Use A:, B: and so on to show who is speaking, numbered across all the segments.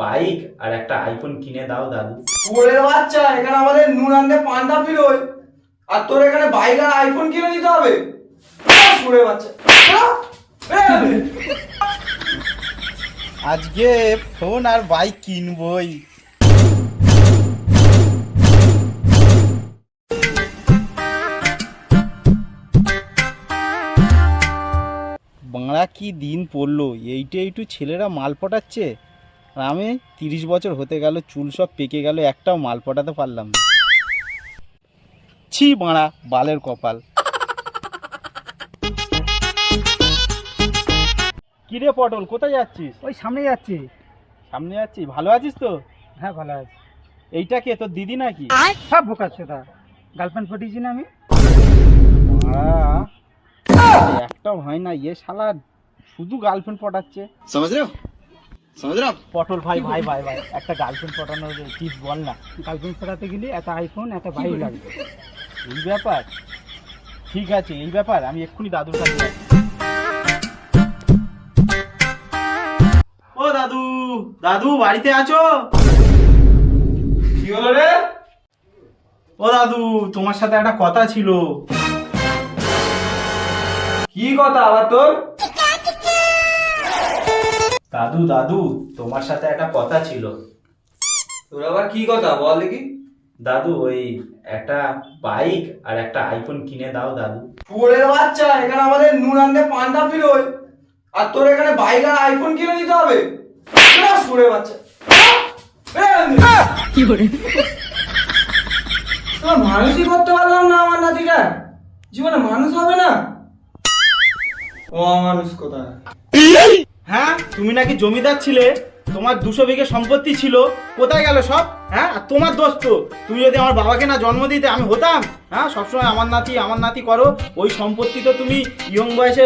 A: Bike আর একটা iPhone কিনে দাও দাদু।
B: ওরে বাচ্চা এখানে আমাদের নুন আনতে পান্তা ফিরোয় আর তোর এখানে বাইক আর আইফোন কিনে দিতে হবে। ওরে বাচ্চা।
C: আজকে ফোন আর বাইক কিনবই। বাংলা কি দিন পড়ল? এইটা এইটু ছেলেরা মাল পটাচ্ছে? আর আমি তিরিশ বছর হতে গেল চুল সব পেকে গেল একটাও মাল পটাতে পারলাম না। ছি বাঁড়া বালের কপাল। কিরে পটল কোথায় যাচ্ছিস?
D: ওই সামনে যাচ্ছি।
C: সামনে যাচ্ছি? ভালো আছিস তো?
D: হ্যাঁ ভালো আছি।
C: এইটা কে তোর দিদি নাকি?
D: সব বোকা সেটা গার্লফ্রেন্ড ফটিয়েছি না আমি?
C: একটাও হয় না ইয়ে শালা শুধু গার্লফ্রেন্ড পটাচ্ছে।
B: সমাজ
C: পটল ভাই ভাই ভাই ভাই একটা গার্লফ্রেন্ড পটানোর টিপস বল না।
D: গার্লফ্রেন্ড পটাতে গেলে একটা আইফোন একটা বাইক লাগবে।
C: এই ব্যাপার। ঠিক আছে এই ব্যাপার। আমি এক্ষুনি দাদুর কাছে ও দাদু দাদু বাড়িতে আছো?
B: কি হলো রে?
C: ও দাদু তোমার সাথে একটা কথা ছিল।
B: কি কথা আবার তোর?
A: দাদু দাদু তোমার সাথে একটা কথা ছিল
B: তোর আবার কি কথা বল দেখি
A: দাদু ওই একটা বাইক আর একটা আইফোন কিনে দাও দাদু
B: ওরে বাচ্চা এখানে আমাদের নুন আনতে পান্তা ফিরোয় আর তোর এখানে বাইক আর আইফোন কিনে দিতে হবে ওরে বাচ্চা এখান থেকে। তোমার মানুষই করতে পারলাম না আমার নাতিটা জীবনে মানুষ হবে না ও মানুষ কোথায়
C: হ্যাঁ তুমি নাকি জমিদার ছিলে? তোমার দুশো বিঘে সম্পত্তি ছিল। কোথায় গেল সব? হ্যাঁ আর তোমার দোষ তো। তুমি যদি আমার বাবাকে না জন্ম দিতে আমি হতাম। হ্যাঁ সবসময় আমার নাতি আমার নাতি করো। ওই সম্পত্তি তো তুমি ইয়ং বয়সে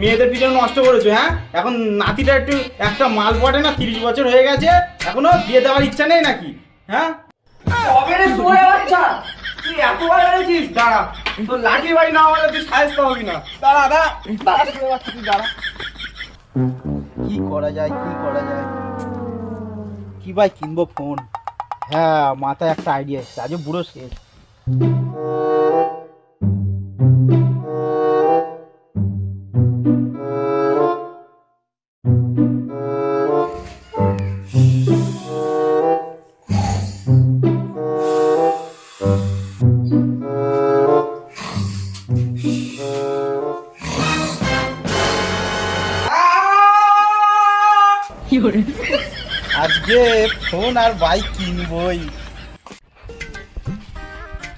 C: মেয়েদের পিছনে নষ্ট করেছ হ্যাঁ? এখন নাতিটা একটু, একটা মাল পড়ে না, তিরিশ বছর হয়ে গেছে। এখনও বিয়ে দেওয়ার ইচ্ছা নেই নাকি? হ্যাঁ?
B: তুই দাঁড়া। তোর লাঠি বাড়ি না হলে তুই সাহেব হবি না। দাঁড়া। দাঁড়া দাঁড়া।
C: কি করা যায়, কি করা যায়? কি ভাই কিনবো ফোন হ্যাঁ মাথায় একটা আইডিয়া এসছে। আজও বুড়ো শেষ। আজকে ফোন আর বাইক কিনবই।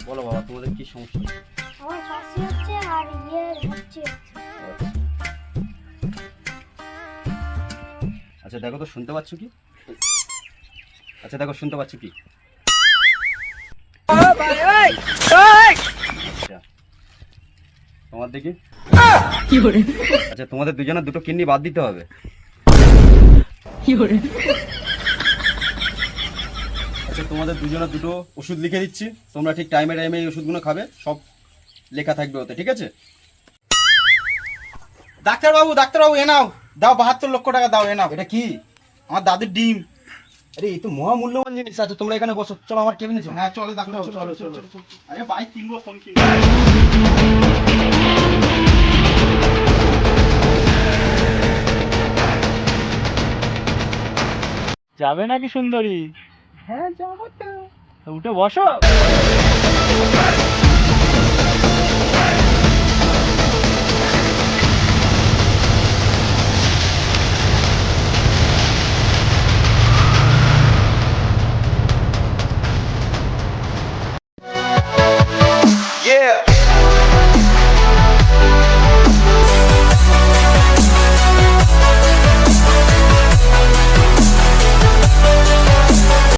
C: বলো বাবা তোমাদের কি সমস্যা?
E: আমার কাশি হচ্ছে আর ইয়ে হচ্ছে।
F: আচ্ছা দেখো তো শুনতে পাচ্ছ কি? আচ্ছা দেখো শুনতে পাচ্ছ কি? আচ্ছা। তোমার দেখি? আচ্ছা তোমাদের দুজনের দুটো কিডনি বাদ দিতে হবে। আচ্ছা তোমাদের দুজনের দুটো ওষুধ লিখে দিচ্ছি। তোমরা ঠিক টাইমে টাইমে এই ওষুধগুলো খাবে সব লেখা থাকবে ওতে ঠিক আছে?
C: ডাক্তারবাবু ডাক্তারবাবু এ নাও। দাও বাহাত্তর লক্ষ টাকা দাও এ নাও।
F: এটা কি?
C: আমার দাদুর ডিম।
F: আরে এই তো মহামূল্যবান জিনিস আছে তোমরা এখানে বসো। চলো আমার কেবিনে চলো
C: হ্যাঁ চলো ডাক্তার চলো চলো আরে বাইক কিনবো ফোন কিনবো। যাবে নাকি সুন্দরী?
D: হ্যাঁ যাব তো।
C: উঠে বসো।